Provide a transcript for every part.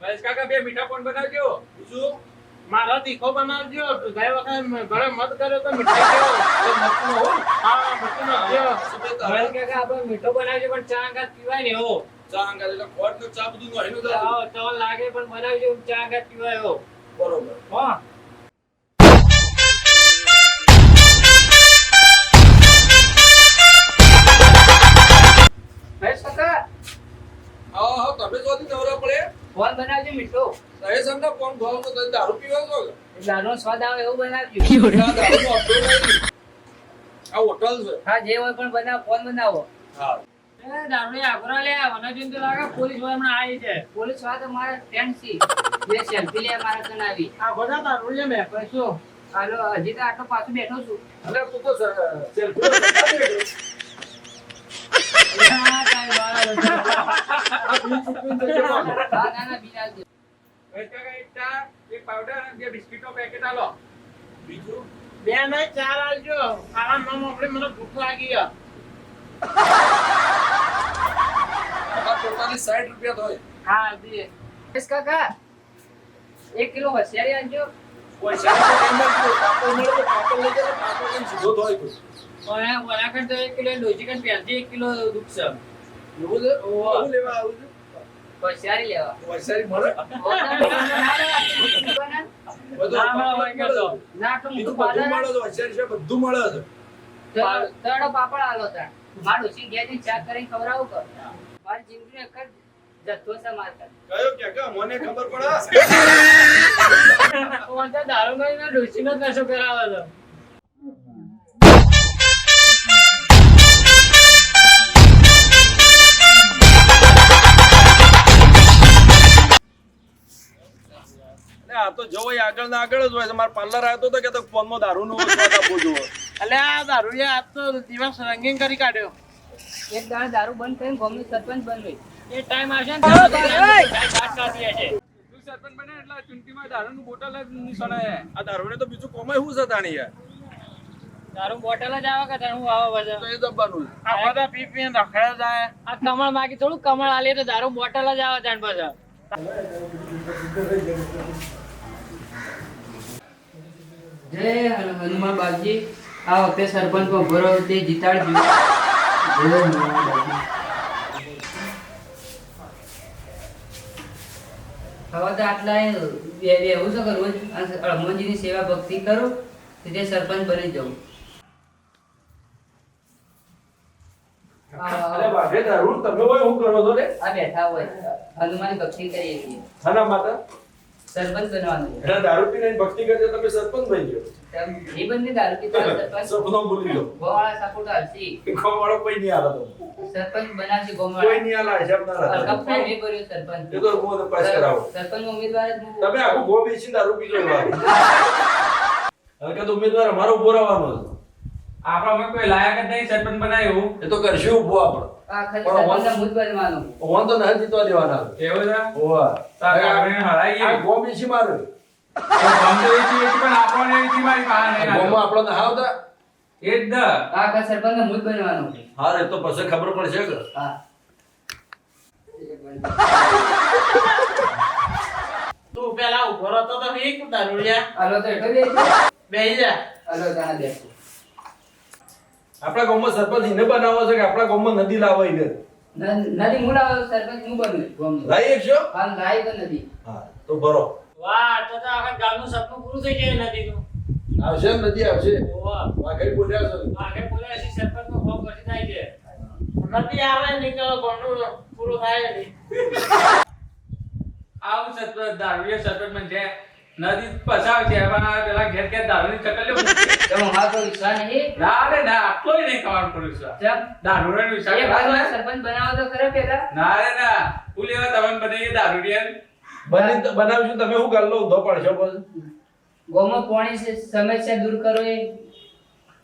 મહેશ કાકા બે મીઠા પણ બનાવજો. મારો તીખો બનાવજો. ગઈ વખત ઘરે મત કર્યો તો મીઠાઈ ગયો તો મરચું હા. મરચું નાખજો મહેશ કાકા આપણે મીઠો બનાવજો પણ ચા અંગાત પીવાય ને ચા અંગાત એટલે ખોટ ને ચા બધું નોહીનું જ આવો તો લાગે પણ બનાવજો ચા અંગાત પીવાય હો. બરોબર. હા. મહેશ કાકા? હા હા તમે જોતી નવરા પડે. ફોન બનાવજો મીઠો. સહેજ અમને ફોન ભાવ તો દારૂ પીવા છો દારૂ સ્વાદ આવે એવું બનાવજો. આ હોટલ છે. હા જે હોય પણ બનાવ ફોન બનાવો. હા. એ દારૂની આગ્રહ લે વનજીન તો લાગે પોલીસવાળા હમણાં આવી છે. પોલીસવાળા તો મારા ફ્રેન્ડ છે. જે સેલ્ફી લે મારા કન આવી આ બધા દારૂ લે મે પૈસો હાલો હજી તો આટલો પાછું બેઠો છું. અને તું તો સ- બી ના ચાર આવજો ખાવા ન મોકલી મને ભૂખ લાગી રૂપિયા થાય હા દે કાકા એક કિલો હોશિયારી તો એક કિલો ડોસી કણ પ્યાજી એક કિલો દૂધ છે એવું છે? એવું લેવા આવું છે? હોશિયારી લેવા વૈશાલી મળે? બધું ના, ના, પાપડ. ના બધું મળે છે, બધું મળે છે. આલો તાર માર ડોશી ઘેર ચા કરીને ખવડાવું કર મારી જિંદગી એક જથ્થો છે માર કયો કે કે મને ખબર પડે ઓન તો દારૂ કરીને ડોસીનો જ નશો કરાવે છે તો જો આગળ ના આગળ જ હોય મારા પાર્લર આવ્યો તો કે તો ફોનમાં દારૂ નો સ્વાદ આપવો જોવો. આ દારૂ આજ તો દિવસ રંગીન કરી કાઢ્યો. એક દાડો દારૂ બંધ ગામનો સરપંચ એ ટાઈમ આવશે ને સરપંચ બને એટલે ચૂંટણીમાં દારૂનું બોટલ જ નિશાળે આ દારૂને તો બીજું કોમાય શું છે તાણી યાર? દારૂ બોટલ જ આવે કે તારું હું આવે તો એ દબાનું આ બધા પી પીને રખડે જાય. આ કમળ માગી થોડું કમળ આલીએ તો દારૂ બોટલ જ આવે તાણ પછી. જય હનુ- હનુમાન બાપજી. આ વખતે સરપંચ પર ભરો તે જીતાડજો. જય હનુમાન બાપજી. હવે તો આટલા એ બે- બે એવું છે કે હનુમાનજીની સેવા ભક્તિ કરો તે સરપંચ બની જવું અરે તમે હોય કરો છો રે? આ બેઠા હોય. હનુમાન ભક્તિ કરીએ છીએ. ખાના માતા? સરપંચ બનવાનું. એટલે દારૂ પીને ભક્તિ કરજો તમે સરપંચ બની ગયો. એ બંને દારૂ પીતા સરપંચ. સપનો ભૂલી ગયો. ગોવાળા સપોર્ટ હલસી ગોવાળો કોઈ નહીં આલો સરપંચ બનાવશે કોઈ નહીં આલા હિસાબ ના રાખો. હરકત મે કર્યો સરપંચ. એ તો ગો તો પાસ કરાવો. સરપંચ ઉમેદવાર જ તમે આખો ગો બેસી દારૂ પીજો એવા. તો ઉમેદવાર અમારો ઊભો રહેવાનો આપણો આપણા કોઈ લાયક જ નહીં સરપંચ બનાવ્યું. એ તો કરશું ઊભો આપણો. ઓન તો જીતવા દેવાના. એવું છે? ઓવા આપણે હરાઈએ. મારે. મારી ગોમાં આપણો ના આવતા એ જ દ આખા સરપંચના મુજ બનવાનું. હા એ તો પછી ખબર પડશે હા. તું પેલા ઊભો રહેતો તો હાલો બેસી. બેહી જા. હાલો બેસું. આપણા ગામમાં સરપંચ એને બનાવો છે કે આપણા ગામમાં નદી લાવો એને ન- નદી હું સરપંચ હું બનવું ગામનો. લાવી એકશો હાલ લાવી તો નદી. હા તો ભરો. વાહ તો તો આખા ગામનું સપનું પૂરું થઈ જાય નદીનું. આવશે ને નદી આવશે. વાહ વાઘરી બોલ્યા છે. આગળ બોલ્યા છે સરપંચનો ફોર્મ ભરી થાય છે. નથી આવે નીકળો ઘણું પૂરું થાય નહીં. આવું સરપંચ દારૂડિયા સરપંચ બન છે. નદી પસાવ છે એમાં પેલા ઘેર ઘેર દારૂની ચકલીઓ મૂકી. તમે મારા પર વિશ્વાસ નહીં ના રે ના આટલોય નહીં ખાવાનું પડ્યું વિશ્વાસ ચમ. દારૂડિયાનો વિશ્વાસ એ સરપંચ બનાવો તો ખરો પેલા. ના રે ના હું લેવા તમને બનાવીએ દારૂડિયા બની બનાવશું તમે શું કરી ઉધો પડશો પછી ગોમો પાણી છે સમસ્યા દૂર કરો એ.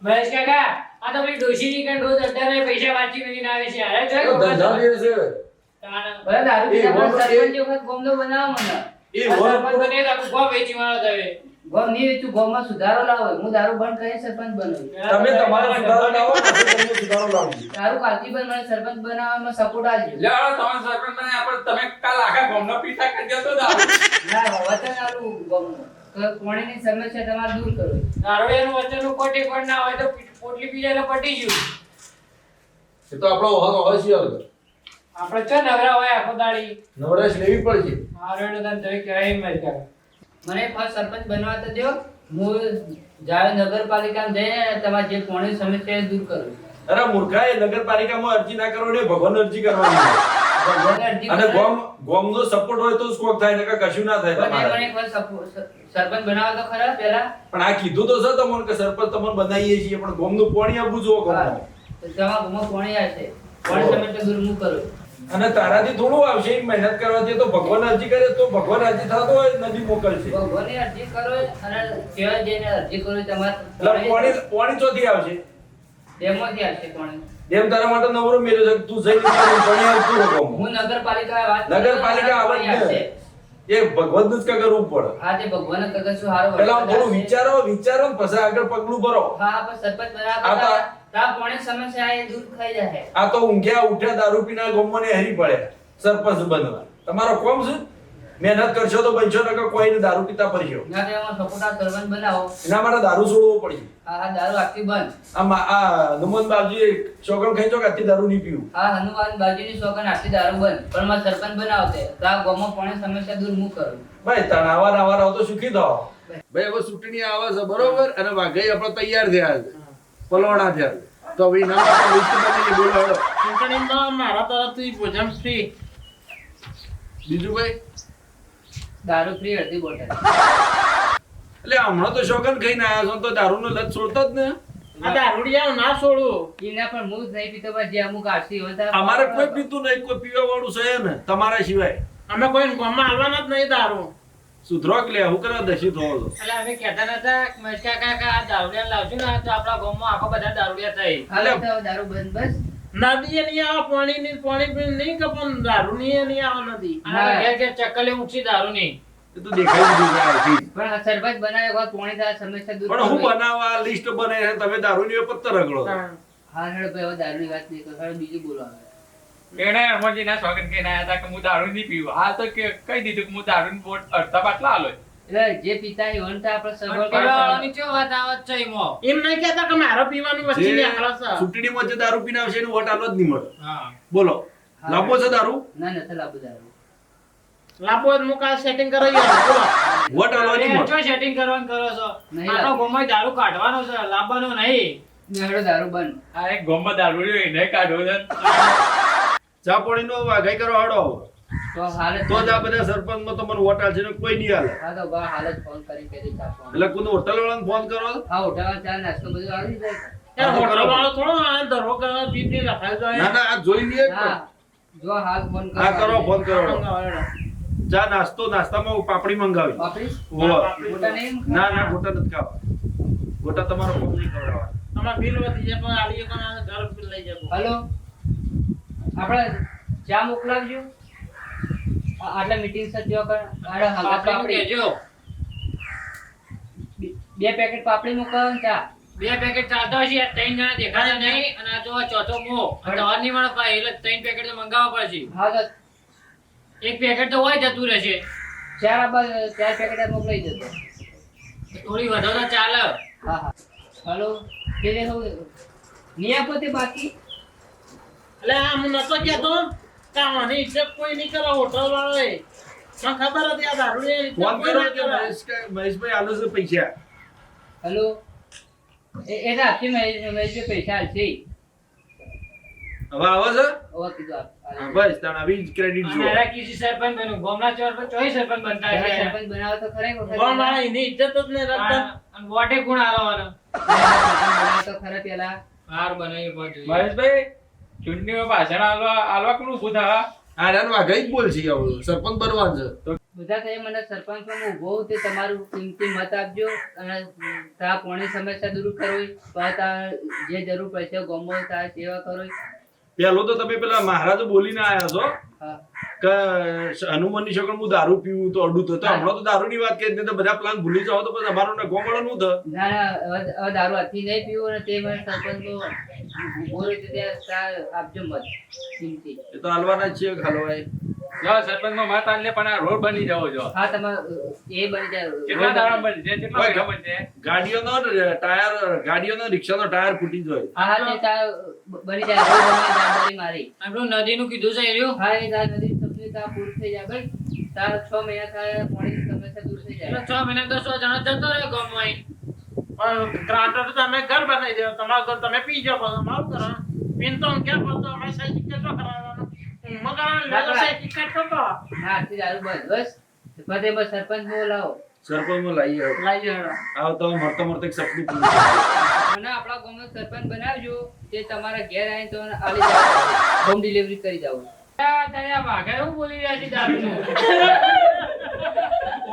મહેશ કાકા આ તો પેલી ડોશીની કાંઈ રોજ અઢારે પૈસા વાંચી કરીને આવે છે. અરે જોઈ ધંધા જે છે. તાણ. બધા દારૂ ગામમાં સરપંચ વખત ગામનો બનાવો મને એ આ સરપંચ બને તો આખું વેચી મારો તમે ગોમ નહીં વેચું ગોમમાં સુધારો લાવો. હું દારૂ બંધ કરી સરપંચ બનાવું. તમે તમારો સુધારો લાવો પછી સુધારો લાવજો દારૂ કાલથી બંધ મને સરપંચ બનાવવામાં સપોર્ટ આપજો. લે હવે તમારે સરપંચ બને આપણે તમે કાલ આખા ગામનો પીછા કરી દો દારૂ. ના સમસ્યા તમારે દૂર કરો દારૂડિયાનું વચ્ચેનું કોટી પણ ના હોય તો પોટલી પી જાય પટી ગયું. એ તો આપણો છે હવે. આપણે ચો નવરા હોય આખો દાડી? નવરાશ લેવી પડશે. મારો મર મને ફર્સ્ટ સરપંચ બનવા તો દો હું જાવે નગરપાલિકામાં જઈને તમારે જે કોણી સમસ્યા એ દૂર કરું અરે મૂર્ખા એ નગરપાલિકામાં અરજી ના કરો ને ભગવાન અરજી કરવાની અને ગોમ ગોમ નો સપોર્ટ હોય તો સ્કોપ થાય નકર કશું ના થાય તમારે. મને first સરપંચ બનાવો તો ખરા પેલા પણ આ કીધું તો છે તમને કે સરપંચ તમને બનાવીએ છીએ પણ ગોમનું પાણી આપવું જો ગોમ. તમારા ગોમ પાણી આવશે પાણી તો દૂર હું કરું અને તારાથી થોડું આવશે મહેનત કરવાથી તો ભગવાન અરજી કરે તો ભગવાન અરજી થતો હોય નદી મોકલશે. ભગવાનની અરજી કરો અને કહેવાય જઈને અરજી કરો તમારે એટલે પાણી પાણી ચોથી આવશે. ડેમોથી આવશે પાણી. એમ તારા માટે નવરો મેળ્યો છે તું જઈને પાણી આવતું રહો હું નગરપાલિકા વાત નગરપાલિકા આવે એ ભગવાનનું જ કરવું પડે હા તે ભગવાન કગર શું હારો પેલા થોડું વિચારો વિચારો પછી આગળ પગલું ભરો. હા સરપંચ આ તો- કોણે તારા પાણી સમસ્યા? એ દૂર થઈ જાય આ તો ઊંઘ્યા ઉઠ્યા દારૂ પીના ગોમને હરી પડે. સરપંચ બનવા. તમારો કોમ છે મહેનત કરશો તો બનશો નકર કોઈને દારૂ પીતા પડશો. ના તો એમાં સપોટા સરવન બનાવો. એના માટે દારૂ છોડવો પડી હા હા દારૂ આખી બંધ. આ આ હનુમાન બાપજીએ ચોકડ ખેંચો કે આથી દારૂ નહીં પીવું? હા હનુમાન બાજુની સોગન આખી દારૂ બંધ. પણ માં સરપંચ બનાવતે. તો આ ગોમો પાણી સમસ્યા દૂર મુ કરું? ભાઈ તણાવા નાવા રહો તો સુખી થાવ ભાઈ હવે ચૂંટણી આવે છે બરોબર? અને વાઘઈ આપણે તૈયાર થયા છે. પલવાણા છે. તો હવે માટે લિસ્ટ બોલો હેડો. ચૂંટણીમાં મારા તરફથી ભોજન ફ્રી બીજું ભાઈ દારૂ ફ્રી અડધી બોટલ એટલે હમણાં તો શોગન ખાઈને આવ્યા છો તો દારૂનો લત છોડતો જ ને? દારૂડિયા ના છોડું. એના પણ હું નહીં પીતો જે અમુક આરસી હોય તો- અમારે કોઈ પીતું નહીં કોઈ પીવા વાળું છે ને તમારા સિવાય. અમે કોઈ ગામમાં હાલવાના જ નહીં દારૂ. સુધરો કે લે? હું કરો દશી છો એટલે અમે કહેતા નતા કે મસ્કા કાકા આ દારૂડિયા લાવજો ને તો આપણા ગામમાં આખો બધા દારૂડિયા થઈ એટલે દારૂ બંધ બસ. નદી નહીં આ પાણી ની પાણી પી નહીં કે પણ દારૂ ની નહીં આવ નદી અને કે ચક્કલે ઉઠી દારૂ ની એ તો દેખાઈ દીધું. પણ આ સરપંચ બનાવ્યો કોઈ પાણી થાય સમસ્યા દૂર પણ હું. બનાવવા લિસ્ટ બને છે તમે દારૂની પત્તર રગડો. હા. હેડ ભાઈ દારૂ ની વાત નહીં કરો હેડો બીજું બોલો હવે. હરમનજી ના સ્વાગત કરીને આયા હતા કે હું દારૂ નહીં પીવું હા તો કે કહી દીધું કે હું દારૂની બોટ અડધા બાટલા આલો જે પિતા એ વન આપણે સગવડ વાળાની વાત આવત છે ઈમો એમ નહીં કહેતા કે મારો પીવાનું વસ્તુ ને આલો છે. ચૂંટણીમાં જે દારૂ પીને આવશે એનું વોટ આલો જ નહીં મળે હા. બોલો લાંબો છે દારૂ ના નથી લાંબો દારૂ લાંબો જ મુકા સેટિંગ કરાવી આવું. બોલો. વોટ આલો નહીં મળે ચો સેટિંગ કરવાનું કરો છો? આનો લાગતું. દારૂ કાઢવાનો છે, લાંબાનો નહીં. ને દારૂ બંધ આ એક ગોમમાં દારૂ એને કાઢો છે ચા પાણીનો વાઘાઈ કરો હડો તો હાલ તો જ આ બધા સરપંચમાં તમને વોટ આલશે ને કોઈ નહીં હાલે હા તો બા હાલ ફોન કરી કહી ચાપવાનો એટલે કોઈ હોટલ વાળાને ફોન કરો. હા હોટલમાં ચા નાસ્તો બધું આવી જાય. યાર, હા, તો હોટલ વાળો થોડો આ ધરો કરવા પીપી રખાય તો ના ના આ જોઈ લઈએ જ હા પણ. જો હાલ ફોન કરો હા કરો. ફોન કરો. ચા નાસ્તો નાસ્તામાં પાપડી મંગાવી. પાપડી. નહીં ના ના ગોટા નથી ખાવા. ગોટા તમારો ફોન નહીં ખવડાવવા આમાં બિલ વધી જાય પણ આલીએ કોણ ઘર બિલ લઈ જાય હલો? આપણે ચા મોકલાવજો. આટલા મીટિંગ છે જો કર હંગાત પાપડી કહેજો. બે- પેકેટ પાપડી મોકલાવો ચા બે પેકેટ ચાલતા હશે આ ત્રણ જણા દેખાતા નહીં. અને આ જો ચોથો મો આ ની મળે ભાઈ એટલે ત્રણ પેકેટ તો મંગાવવા પડશે. હા તો એક પેકેટ તો હોય જતું રહેશે. ચાર બસ ચાર પેકેટ જ મોકલાઈ જતો થોડી વધારે ચાલે. હા હા. હલો. કે રે હું આપો તે બાકી? એટલે આ હું નતો કહેતો. કે આની ઇજ્જત કોઈ નહીં કરે હોટલ એ. મને ખબર હતી આ દારૂ એ ફોન કરો કે કરે. મહેશ કે- મહેશભાઈ આલો છે પૈસા. હેલો? એ એ રાતથી મેં મેં પૈસા આલશે. હવે આવે છે? ઓવા કીધું આપ હા, બસ તાણ આવી જ ક્રેડિટ અને જુઓ. એરા સરપંચ બન્યું. ગોમના ચોર પર ચોય સરપંચ બનતા છે સરપંચ બનાવો તો ખરા વખત. ગોમ એની ઇજ્જત જ નહીં રાખતા. અને વોટે ગુણ આલવાનો. તો ખરા પેલા. હાર બનાવી પડે મહેશભાઈ ચૂંટણીમાં ભાષણ આલવા આલવા કોનું ઉભું થવા? આર્યન વાઘઈ જ બોલશે હવે સરપંચ બનવાનું છે. બધા થઈ મને સરપંચ પણ ઊભો તે તમારું કિંમતી મત આપજો અને તા પોણી સમસ્યા દૂર કરવી તા જે જરૂર પડશે ગોમો તા સેવા કરો પેલો તો તમે પેલા મહારાજ બોલીને આયા છો હા. કે હનુમાનની શકળ હું દારૂ પીવું તો અડું તો. હમણાં તો દારૂની વાત કરી તો બધા પ્લાન ભૂલી જાવ તો પછી અમારો ને ગોમડો નું થાય ના દારૂ હાથથી નહીં પીવું અને તે મને સરપંચ તો ઊભો ત્યાં આપજો મત કિંમતી એ તો હાલવાના જ છીએ હાલવાય જો સરપંચનો મત આલે પણ આ રોડ બની જવો જો. હા તમારે એ બની જાય કેટલા દાડા બની છે કેટલા ઓય, બનશે? ગાડીઓનો ટાયર ગાડીઓનો રિક્ષાનો ટાયર ફૂટી જાય હા તે બની જાય રોડ બની જાય, મારી. આપણું નદીનું કીધું છે એર્યું? હા એ તાર નદી સપની તાર પૂરું થઈ જાય ભાઈ તાર છ મહિના થાય પાણી સમસ્યા દૂર થઈ જાય. છ મહિના તો સો જણા જતો રહ્યો ગામમાં તમે ઘર બનાવી દો તમારું ઘર તમે પી જાઓ અમારું કરો પીન તો ક્યાં પડતો અમે સહી કેટલો કરાવવાનો. મકાન લેલો સહી ટિકિટ હા દારૂ બસ ફતે બસ સરપંચ બોલાવો સરપંચમાં લાવીએ હવે. લાઈ જાઓ આવ તો મરતો મરતો એક સપનું પૂરું મને આપણા ગામનો સરપંચ બનાવજો. તે તમારા ઘેર આવીને તો આલી જાવ હોમ ડિલિવરી કરી જાવ આ તારે આ વાઘા એવું બોલી રહ્યા છે.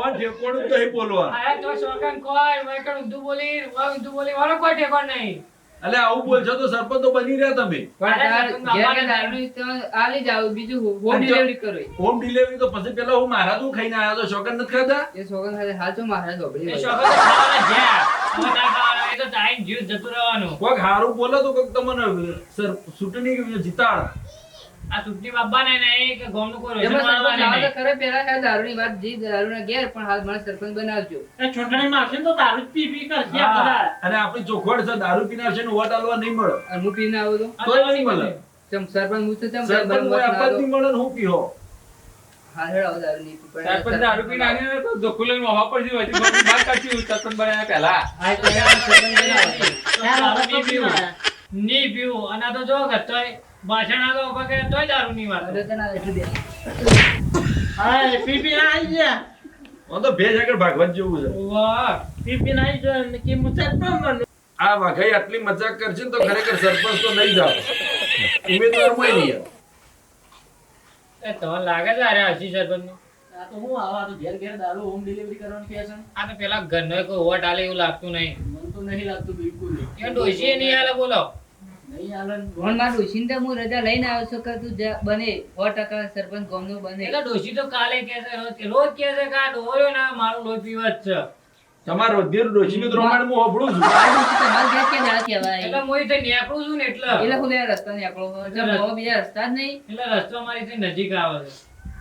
કોણ ઠેકોણું તો બોલવા. આ તો શોખન કોઈ, મેં કણ ઊંધું બોલી, મેં ઊંધું બોલી, મારો કોઈ ઠેકાણ નહીં. એટલે આવું બોલશો તો સરપંચ તો બની રહ્યા તમે. પણ તાર સરપંચ ઘેર અમારે કે દારૂની તો આલી જાવ બીજું હોમ ડિલિવરી કરો હોમ ડિલિવરી તો પછી પેલા હું મારા તું ખાઈને આવ્યો તો શોકન નથી ખાતા? એ સોગન સાથે હાલ તો ખાવાના ટાઈમ જીવ જતું રહેવાનું. કોઈક હારું બોલે તો કોઈક તમને સર ચૂંટણી જીતાડ. આ નહીં કે કોઈ સરપંચ મારવાને આવો તો નહીં. ખરે પેલા આ દારૂની વાત જી દારૂના ઘેર પણ હાલ મને સરપંચ બનાવજો એ ચૂંટણીમાં આવશે તો દારૂ પી પી કરશે અને આપણી ચોખવટ છે દારૂ પીનાર છે ને વોટ આલવા નહીં મળે અને હું પીને આવું તો આ તો નહીં મળે ચમ સરપંચ હું તો ચમ સરપંચ બરાબર કોઈ. નહીં મળે હું પીહો હાલ હેડ દારૂ નહીં પી. સરપંચ દારૂ પીને આવીને તો ધોકો લઈને મોઢા પર જીવ હતી. બધું સરપંચ બન્યા પહેલા હા, તો સરપંચ બનાવો. નહીં પીવું. અને તો જો કે તોય ભાષણ આગળ ઊભા કરે તોય દારૂ નહીં વાળતો. હવે તો એટલું બે. હા એ પી પી ના આવી ગયા હું તો ભેજ આગળ ભાગવત જેવું છે વાહ. પી પી ના આવી જાય ને કે હું સરપંચ બનું. આ વાઘાઈ આટલી મજાક કરશે ને તો ખરેખર સરપંચ તો નહીં જાવ ઉમેદવારમાં નહીં એ તો લાગે છે અરે હસી. આ તો હું આવા તો ઘેર ઘેર દારૂ હોમ ડિલિવરી કરવાનું કહે છે આ તો પેલા ઘરનો કોઈ વોટ આલે એવું લાગતું નહીં મને તો નહીં લાગતું બિલકુલ એ ડોશીએ નહીં આલે બોલો ડોશીને તો હું રજા લઈને આવ્યો છું કે તું બને. સો ટકા સરપંચ ગામનો બને. એટલે ડોશી તો કાલે કે છે રોજ રોજ કે છે કે આ ડોહ્યો ને મારું લોહી પીવા જ છે. તમારો દ્રોમાણ હું છું. આ ડોશી તમારા ના કહેવાય? એટલે હું અહીંથી નીકળું છું ને એટલે. એટલે હું રસ્તા ને આપણો બે રસ્તા જ નહીં. એટલે રસ્તો મારી નજીક આવે છે.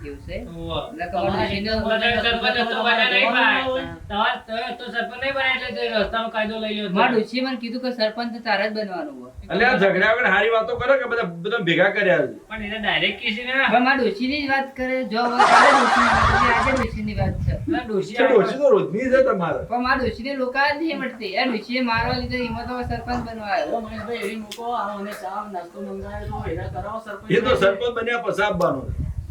એવું છે? ઉવ્વ. એટલે કમાડ ડોશીને એટલે સરપંચ તો બન્યા નહીં ભાઈ. તમારે તો- તો સરપંચ નહીં બન્યા એટલે તે રસ્તાનો કાયદો લઈ લ્યો મારા તમે. ડોશીએ મને કીધું કે સરપંચ તો જ બનવાનું હોય. ઝઘડા વગર હારી વાતો કરે કે બધા બધા ભેગા કર્યા છે? પણ એને ડાયરેક્ટ કીધી ને. પણ વાત કરે જો વાત છે ડોશી ડોશી તો રોજની છે તમારે. પણ લોકો નહીં મળતી એ ડોશીએ મારવા લીધે એમાં તો હવે સરપંચ બનવા આવ્યો. મહેશભાઈ એવી મૂકો આ મને ચા નાસ્તો મંગાવ્યો તો એના કરાવો સરપંચ. એ તો સરપંચ બન્યા પછી આપવાનું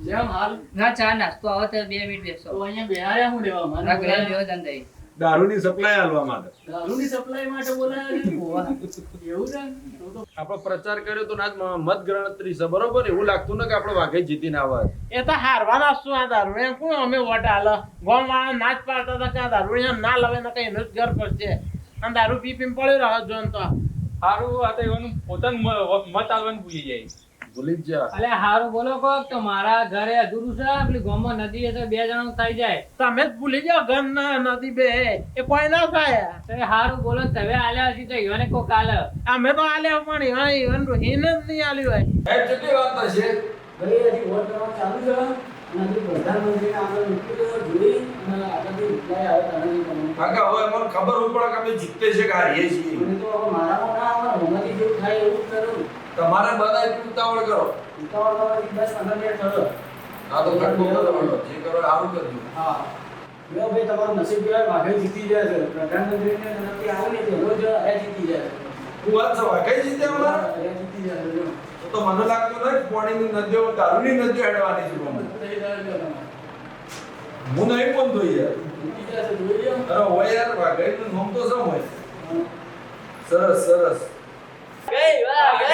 જેમ હાલ. ના ચા નાસ્તો આવે તો બે મિનિટ બેસો. તો અહીંયા બેહાડ્યા હું લેવા? મને ઘરે લેવો ધંધે દારૂની સપ્લાય આલવા માટે. દારૂની સપ્લાય માટે બોલાયા એવું છે? તો તો આપણો પ્રચાર કર્યો તો ના મત ગણતરી છે બરોબર? એવું લાગતું ને કે આપણે વાઘે જીતીને આવવા એ તો હારવાના શું આ દારૂ? એમ કોણ અમે વોટ આલો? ગોમ વાળા નાચ પાડતા હતા કે આ દારૂ? ના લવે ને કઈ એનું જ ઘર પડશે. અને દારૂ પી પી પડ્યો રહ્યો જોન તો. સારું આ તો એવાનું પોતાનું મત આલવાનું ભૂલી જાય. ભૂલી જ જા અલે હારું બોલો કોક તો મારા ઘરે અધૂરું છે પેલી ગામમાં નદી છે બે જણા થઈ જાય. તમે જ ભૂલી જાઓ ઘર ના નદી બે એ કોઈ ના થાય. તો હારું બોલો તમે આલ્યા હશે તો ઈવોને કોક આલે. અમે તો આલ્યા પણ ઈવન ઈવન રોહિન જ નહીં આલ્યું હોય. એ કેટલી વાત છે? ભાઈ હજી વોટ કરવા ચાલુ છે અને હજી આગળ મૂકી જોઈ અને આગળથી રિપ્લાય આવે તારે કાકા હવે અમને ખબર ઉપર કે અમે જીતે છે કે હારીએ છીએ. તો હવે મારામાં ના આવે જેવું થાય એવું કરું. તમારે બધા એટલું ઉતાવળ કરો. ઉતાવળ કરો દસ પંદર મિનિટ થયો આ તો ઘટકો કરવાનો જે કરો આવું કરજો. હા. લ્યો ભાઈ તમારું નસીબ કહેવાય વાઘે જીતી જાય છે. પ્રધાનમંત્રીને નથી આવું ને રોજ એ જીતી જાય છે. હું વાત છે વાઘે જીતે અમારે? એ જીતી જાય છે તો મને લાગતું નથી પોણીની પાણીની નદીઓ દારૂની નદીઓ હેડવાની છે. હું નહીં પણ જોઈએ જીતી જાય છે જોઈ લ્યો. અરે હોય યાર વાઘેનું નામ તો શું હોય? હા. સરસ સરસ. બસ, બસ,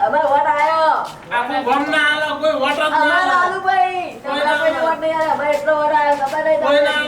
કોઈ વોટ આલો કોઈ વોટ આલો. ભાઈ કોઈ વોટ નહીં આવે ભાઈ એટલો વોટ આવ્યો ખબર નહીં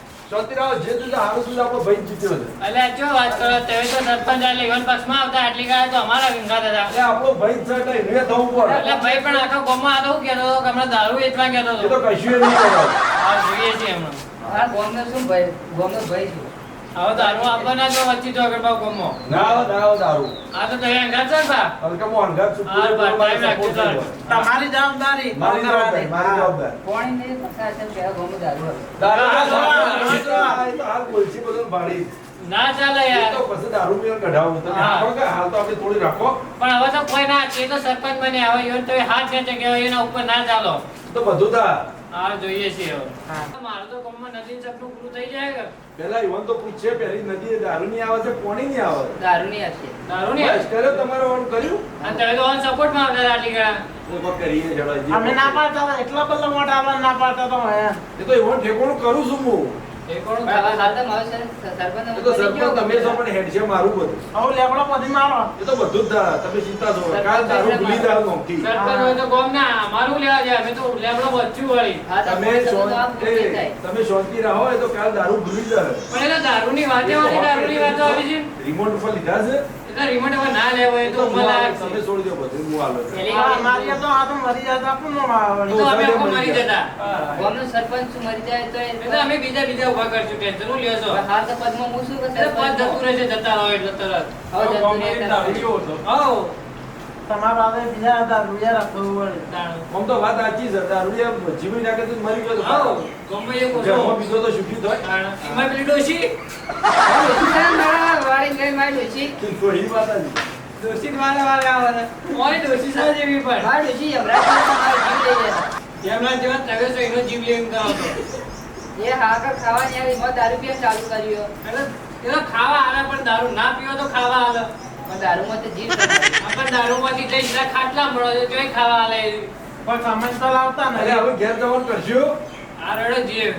ચોતીરાવ જે દુધા હારું દુધા આપણો ભાઈ જીત્યો છે. અલે જો વાત કરો તમે તો સરપંચ આ લેવલ પાસમાં આવતા આટલી ગાય તો અમારા વિંગા દાદા એટલે આપણો ભાઈ છે એટલે એને થવું પડે એટલે ભાઈ પણ આખો ગોમાં આતો હું કહેતો હતો હમણાં દારૂ વેચવા કહેતો હતો. એ તો કશું એ નહીં કરો આ જોઈએ છે હમણાં. આ ગોમનો શું ભાઈ ગોમનો ભાઈ છે? હવે દારૂ આપવાના જો વચ્ચે તો અગર ભાવ ગામમાં ના આવો ના દારૂ. આ તો તમે અંગાત છે સા બા? હલકામાં હંગાત છું. પૂરેપૂરો ભાઈ, મારે support ભાઈ, તમારી જવાબદારી. મારી જવાબદારી મારી જવાબદારી. કોણ ને પસાર છે કે આ દારૂ દારૂ તો હાલ બોલશી બધું ભાડી. ના ચાલે એ યાર તો પછી દારૂ પીવાનું કઢાવું. તો. રાખો કે હાલ તો આપણે થોડી રાખો. પણ હવે તો કોઈ ના કે તો સરપંચ બને. આવે યો તો હાથ ખેંચે કે એના ઉપર ના ચાલો. તો બધું થા હા જોઈએ છીએ હવે. હા. તો ગામમાં નદી સપનું પૂરું થઈ જાય પેલા ઈવન તો પૂછે પેલી નદી દારૂ ની આવે છે કોની ની આવે દારૂ કર્યો તમારે ઓન કર્યું? અને તમે તો સપોર્ટમાં આવતા આટલી તો કોક કરીએ જરા અમે ના પાડતા એટલા બધા વોટ ના પાડતા હે. એ તો એવો ઠેકોણું કરું છું હું. તમે શાંતિ રહો તો કાલ દારૂ ભૂલી જાય દારૂ ની વાત દારૂ ની વાત રીમોટ ઉપર લીધા છે. રિમોટ હવે ના લેવો એ એ તો તો હું ઉંમર આલો, લાયક તમે છોડી દો બધું હું આલો છું. પેલી આ વાર મારીએ તો આ તો મરી જતા પણ નો એ તો અમે આખો મરી જતા. ગામનો સરપંચ મરી જાય તો એ- એ અમે બીજા બીજા ઊભા કરશું ટેન્શન હું લ્યો છો. હવે હાલ તો પદમાં હું શું કે પદ જતું રહેશે જતા રહો એટલે તરત. હવે જતું રહે આવો તમારો આવે પણ. એનો જીવ લેમ ગયો એ હાકર ખાવાની આવી મત દારૂ ચાલુ કર્યો. એટલે ખાવા આના પણ દારૂ ના પીવો તો ખાવા આલો. પણ દારૂમાં તો જીવ આપણે દારૂમાંથી જઈ સીધા ખાટલા મળો છો ખાવા આલે પણ સમજ તો લાવતા ને હવે ઘેર જવાનું કરશું. આ રેડો જીવ.